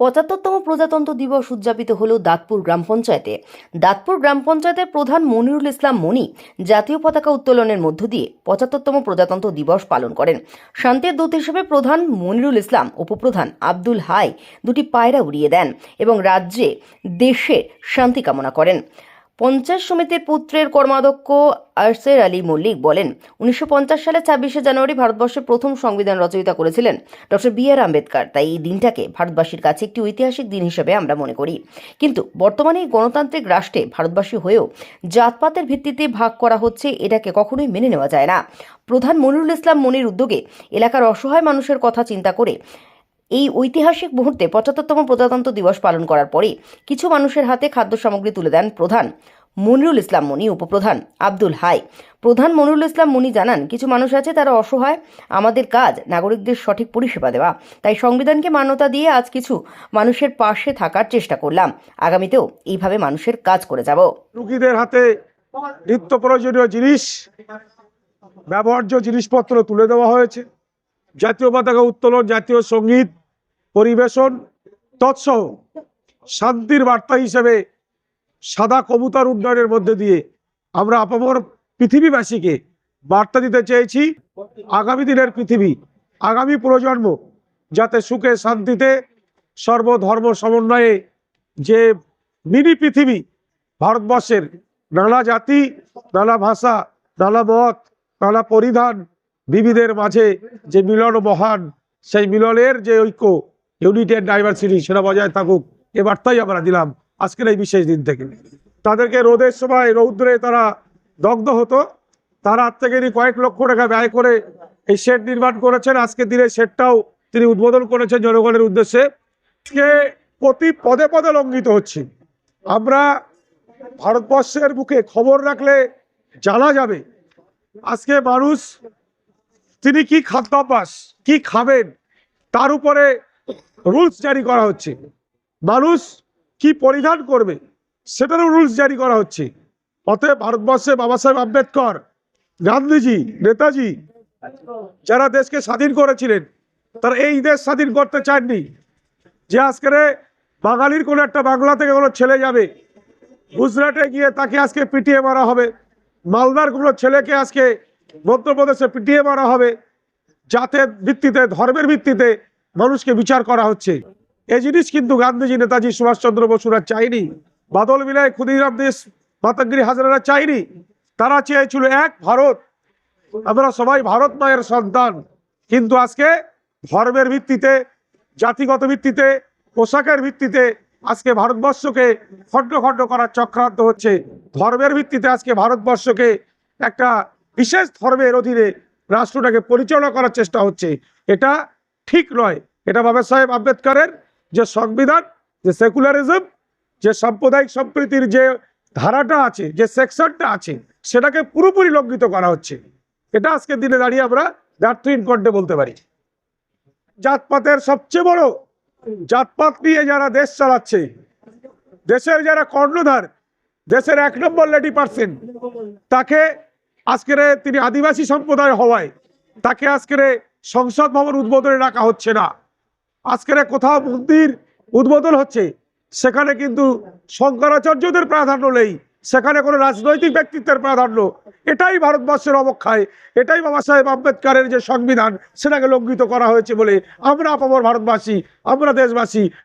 পঁচাত্তরতম প্রজাতন্ত্র দিবস উদযাপিত হল দাঁতপুর গ্রাম পঞ্চায়েতে। দাঁতপুর গ্রাম পঞ্চায়েতের প্রধান মনিরুল ইসলাম মনি জাতীয় পতাকা উত্তোলনের মধ্য দিয়ে পঁচাত্তরতম প্রজাতন্ত্র দিবস পালন করেন। শান্তির দূত হিসেবে প্রধান মনিরুল ইসলাম, উপপ্রধান আব্দুল হাই দুটি পায়রা উড়িয়ে দেন এবং রাজ্যে দেশে শান্তি কামনা করেন। পঞ্চায়েত সমিতির পুত্রের কর্মাধ্যক্ষ আরসের আলী মল্লিক বলেন, উনিশশো সালে ছাব্বিশে জানুয়ারি ভারতবর্ষের প্রথম সংবিধান রচয়িতা করেছিলেন ডক্টর বি আর আম্বেদকর। তাই এই দিনটাকে ভারতবাসীর কাছে একটি ঐতিহাসিক দিন হিসেবে আমরা মনে করি। কিন্তু বর্তমানে এই গণতান্ত্রিক রাষ্ট্রে ভারতবাসী হয়েও জাতপাতের ভিত্তিতে ভাগ করা হচ্ছে এটাকে কখনোই মেনে নেওয়া যায় না। প্রধান মনিরুল ইসলাম মনির উদ্যোগে এলাকার অসহায় মানুষের কথা চিন্তা করে এই ঐতিহাসিক মুহূর্তে পঁচাত্তরতম প্রজাতন্ত্র দিবস পালন করার পরে কিছু মানুষের হাতে খাদ্য সামগ্রী তুলে দেন প্রধান মনিরুল ইসলাম মনি উপপ্রধান আব্দুল হাই। প্রধান মনিরুল ইসলাম মনি জানান, কিছু মানুষ আছে তারা অসহায়, আমাদের কাজ, নাগরিকদের সঠিক পরিষেবা দেওয়া। তাই সংবিধানকে মান্যতা দিয়ে আজ কিছু মানুষের পাশে থাকার চেষ্টা করলাম। আগামীতেও এইভাবে মানুষের কাজ করে যাব। রুগীদের হাতে নিত্য প্রয়োজনীয় জিনিস, ব্যবহার্য জিনিসপত্র তুলে দেওয়া হয়েছে। জাতীয় পতাকা উত্তোলন, জাতীয় সংগীত পরিবেশন, তৎসহ শান্তির বার্তা হিসেবে সাদা কবুতর উন্নয়নের মধ্যে দিয়ে আমরা আপামর পৃথিবীবাসীকে বার্তা দিতে চেয়েছি। আগামী দিনের পৃথিবী, আগামী প্রজন্ম যাতে সুখে, শান্তিতে, সর্বধর্ম সমন্বয়ে যে মিনি পৃথিবী, ভারতবর্ষের নানা জাতি, নানা ভাষা, নানা মত, নানা পরিধান বিবিধের মাঝে যে মিলন মহান, সেই মিলনের যে ঐক্য ইউনিটি অ্যান্ড ডাইভার্সিটি সেটা বজায় থাকুক, এ বার্তাই আমরা দিলাম আজকের এই বিশেষ দিন থেকে। তাদেরকে রোদের সময় রৌদ্রে তারা দগ্ধ হতো, তার হাত থেকে কয়েক লক্ষ টাকা ব্যয় করে এই শেড নির্মাণ করেছেন। আজকের দিনে শেডটাও তিনি উদ্বোধন করেছেন জনগণের উদ্দেশ্যে। আজকে প্রতি পদে পদে লঙ্ঘিত হচ্ছে। আমরা ভারতবর্ষের বুকে খবর রাখলে জানা যাবে। আজকে মানুষ তিনি কি খাদ্যাভ্যাস কি খাবেন, তার উপরে রুলস জারি করা হচ্ছে। মানুষ কি পরিধান করবে, সেটারও রুলস জারি করা হচ্ছে। অতএব ভারতবর্ষে বাবা সাহেব আম্বেদকর, গান্ধীজি, নেতাজি, যারা দেশকে স্বাধীন করেছিলেন, তারা এই দেশ স্বাধীন করতে চাননি। যে আজকের বাঙালির কোনো একটা বাংলা থেকে কোনো ছেলে যাবে, গুজরাটে গিয়ে তাকে আজকে পিটিয়ে মারা হবে, মালদার কোনো ছেলেকে আজকে মধ্যপ্রদেশে পিটিয়ে মারা হবে। জাতের ভিত্তিতে, ধর্মের ভিত্তিতে মানুষকে বিচার করা হচ্ছে। এই জিনিস কিন্তু গান্ধীজি, নেতাজি, সুভাষচন্দ্র বসুরা চাইনি বাদল বিলায় ক্ষুদিরাম দেশ, মাতাগিরি হাজারা চাইনি তারা চেয়েছিল এক, ভারত। আমরা সবাই ভারত মায়ের সন্তান। কিন্তু আজকে ধর্মের ভিত্তিতে, জাতিগত ভিত্তিতে, পোশাকের ভিত্তিতে আজকে ভারতবর্ষকে খণ্ড খণ্ড করার চক্রান্ত হচ্ছে। ধর্মের ভিত্তিতে আজকে ভারতবর্ষকে একটা বিশেষ ধর্মের অধীনে রাষ্ট্রটাকে পরিচালনা করার চেষ্টা হচ্ছে, এটা ঠিক নয়। এটা বাবা সাহেব আম্বেদকরের যে সংবিধান, যে সেকুলারিজম, যে সাম্প্রদায়িক সম্প্রীতির যে ধারাটা আছে, যে সেকশনটা আছে, সেটাকে পুরোপুরি লঙ্ঘিত করা হচ্ছে। এটা আজকের দিনে দাঁড়িয়ে আমরা ডাক্টরিন কণ্ঠে বলতে পারি। জাতপাতের সবচেয়ে বড় জাতপাত নিয়ে যারা দেশ চালাচ্ছে, দেশের যারা কর্ণধার, দেশের এক নম্বর লেডি পার্সেন্ট তাকে আজকের তিনি আদিবাসী সম্প্রদায় হওয়ায় তাকে আজকের সংসদ ভবন উদ্বোধনে রাখা হচ্ছে না। আজকের কোথাও মন্দির উদ্বোধন হচ্ছে, সেখানে কিন্তু শঙ্করাচার্যদের প্রাধান্য নেই, সেখানে কোনো রাজনৈতিক ব্যক্তিত্বের প্রাধান্য। এটাই ভারতবর্ষের অবক্ষয়, এটাই বাবা সাহেব আম্বেদকরের যে সংবিধান, সেটাকে লঙ্ঘিত করা হয়েছে বলে আমরা আপামর ভারতবাসী, আমরা দেশবাসী